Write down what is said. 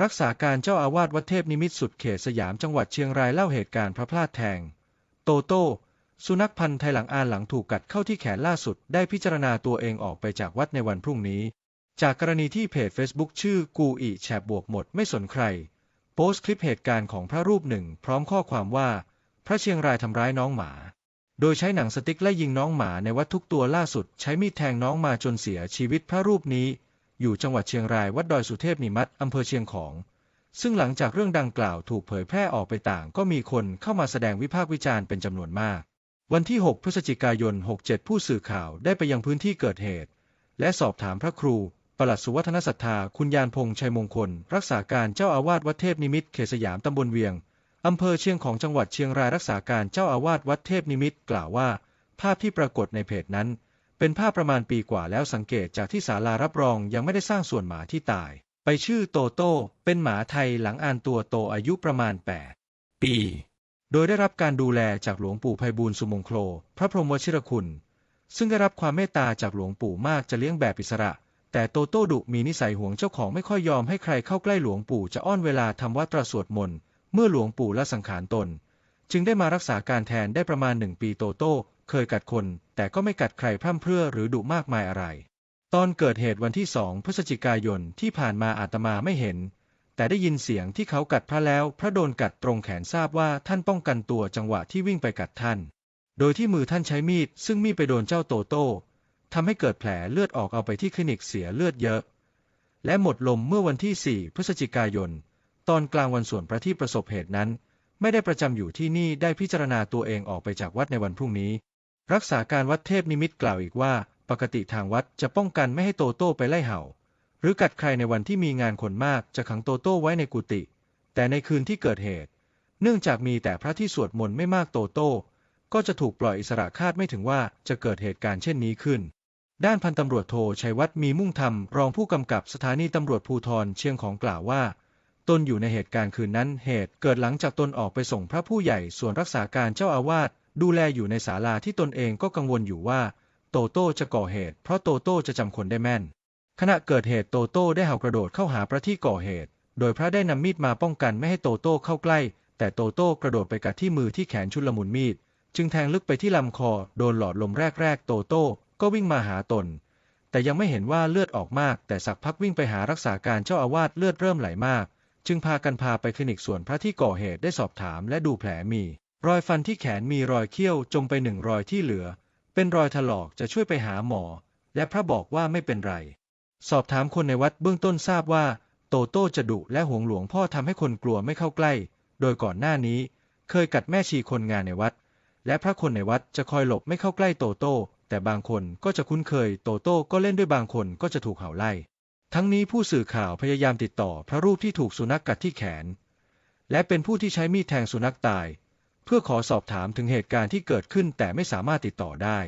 รักษาการเจ้าอาวาสวัดเทพนิมิตสุดเขตสยามจังหวัดเชียงรายเล่าเหตุการณ์พระพลาดแทง โตโต้ สุนัขพันธ์ไทยหลังอานหลังถูกกัดเข้าที่แขนล่าสุด ได้พิจารณาตัวเองออกไปจากวัดในวันพรุ่งนี้ จากกรณีที่เพจ Facebook ชื่อกูอีแฉบบวกหมดไม่สนใคร โพสต์คลิปเหตุการณ์ของพระรูปหนึ่ง พร้อมข้อความว่า พระเชียงรายทำร้ายน้องหมา โดยใช้หนังสติ๊กไล่ยิงน้องหมาในวัดทุกตัวล่าสุด ใช้มีดแทงน้องมาจนเสียชีวิตพระรูปนี้ อยู่จังหวัดเชียงรายวัดดอยสุเทพนิมัตอำเภอเชียงของ ซึ่งหลังจากเรื่องดังกล่าวถูกเผยแพร่ออกไปต่าง ก็มีคนเข้ามาแสดงวิพากษ์วิจารณ์เป็นจำนวนมาก วันที่ 6 พฤศจิกายน 67 ผู้สื่อข่าวได้ไปยังพื้นที่เกิดเหตุ และสอบถามพระครูปลัดสุวัฒนศรัทธาคุณยานพงษ์ชัยมงคล รักษาการเจ้าอาวาสวัดเทพนิมิตเขตสยามตำบลเวียงอำเภอเชียงของจังหวัดเชียงรายรักษาการเจ้าอาวาสวัดเทพนิมิตกล่าวว่า ภาพที่ปรากฏในเพจนั้น เป็นภาพประมาณปีกว่าแล้วสังเกตจากที่ศาลารับรองยังไม่ได้สร้างส่วนหมาที่ตาย ไปชื่อโตโต้เป็นหมาไทยหลังอ่านตัวโตอายุประมาณ 8 ปี โดยได้รับการดูแลจากหลวงปู่ไพบูลย์สุมงโคลพระพรหมวชิรคุณ ซึ่งได้รับความเมตตาจากหลวงปู่มากจะเลี้ยงแบบอิสระ แต่โตโต้ดุมีนิสัยห่วงเจ้าของไม่ค่อยยอมให้ใครเข้าใกล้หลวงปู่จะอ้อนเวลาทำวัดตรสวดมนต์เมื่อหลวงปู่ละสังขารตน จึงได้มารักษาการแทนได้ประมาณหนึ่งปีโตโต้ เคยกัดคน แต่ก็ไม่กัดใครพร่ำเพรื่อหรือดุมากมายอะไร ตอนเกิดเหตุวันที่สองพฤศจิกายนที่ผ่านมาอาตมาไม่เห็น แต่ได้ยินเสียงที่เขากัดพระแล้ว พระโดนกัดตรงแขนทราบว่าท่านป้องกันตัวจังหวะที่วิ่งไปกัดท่าน โดยที่มือท่านใช้มีด ซึ่งมีดไปโดนเจ้าโตโต้ทำให้เกิดแผลเลือดออกเอาไปที่คลินิกเสียเลือดเยอะ และหมดลมเมื่อวันที่ 4 พฤศจิกายน ตอนกลางวันส่วนพระที่ประสบเหตุนั้น ไม่ได้ประจำอยู่ที่นี่ได้พิจารณาตัวเองออกไปจากวัดในวันพรุ่งนี้ รักษาการวัดเทพนิมิตกล่าวอีกว่า ปกติทางวัดจะป้องกันไม่ให้โตโต้ไปไล่เห่า หรือกัดใครในวันที่มีงานคนมากจะขังโตโต้ไว้ในกุฏิแต่ในคืนที่เกิดเหตุ เนื่องจากมีแต่พระที่สวดมนต์ไม่มากโตโต้ ก็จะถูกปล่อยอิสระคาดไม่ถึงว่าจะเกิดเหตุการณ์เช่นนี้ขึ้น ด้านพันตำรวจโทชัยวัฒน์มีมุ่งธรรมรองผู้กำกับสถานีตำรวจภูธรเชียงของกล่าวว่าตนอยู่ในเหตุการณ์คืนนั้น เหตุเกิดหลังจากตนออกไปส่งพระผู้ใหญ่ส่วนรักษาการเจ้าอาวาส ดูแลอยู่ในศาลาที่ตนเองก็กังวลอยู่ว่า โตโต้จะก่อเหตุ เพราะโตโต้จะจำคนได้แม่น ขณะเกิดเหตุโตโต้ได้เห่ากระโดดเข้าหาพระที่ก่อเหตุ โดยพระได้นำมีดมาป้องกันไม่ให้โตโต้เข้าใกล้ แต่โตโต้กระโดดไปกัดที่มือที่แขนชุลมุนมีด จึงแทงลึกไปที่ลำคอ โดนหลอดลมแรกๆ โตโต้ก็วิ่งมาหาตน แต่ยังไม่เห็นว่าเลือดออกมาก แต่สักพักวิ่งไปหารักษาการเจ้าอาวาสเลือดเริ่มไหลมาก จึงพากันพาไปคลินิกส่วนพระที่ก่อเหตุได้สอบถามและดูแผลมี รอยฟันที่แขนมีรอยเขี้ยวจมไปหนึ่งรอยที่เหลือ เป็นรอยถลอกจะช่วยไปหาหมอ และพระบอกว่าไม่เป็นไร สอบถามคนในวัดเบื้องต้นทราบว่า โตโต้จะดุและหวงหลวงพ่อทำให้คนกลัวไม่เข้าใกล้ โดยก่อนหน้านี้ เคยกัดแม่ชีคนงานในวัด และพระคนในวัดจะคอยหลบไม่เข้าใกล้โตโต้แต่บางคนก็จะคุ้นเคยโตโต้ก็เล่นด้วยบางคนก็จะถูกเห่าไล่ ทั้งนี้ผู้สื่อข่าวพยายามติดต่อพระรูปที่ถูกสุนัขกกัดที่แขน และเป็นผู้ที่ใช้มีดแทงสุนัขตาย เพื่อขอสอบถามถึงเหตุการณ์ที่เกิดขึ้นแต่ไม่สามารถติดต่อได้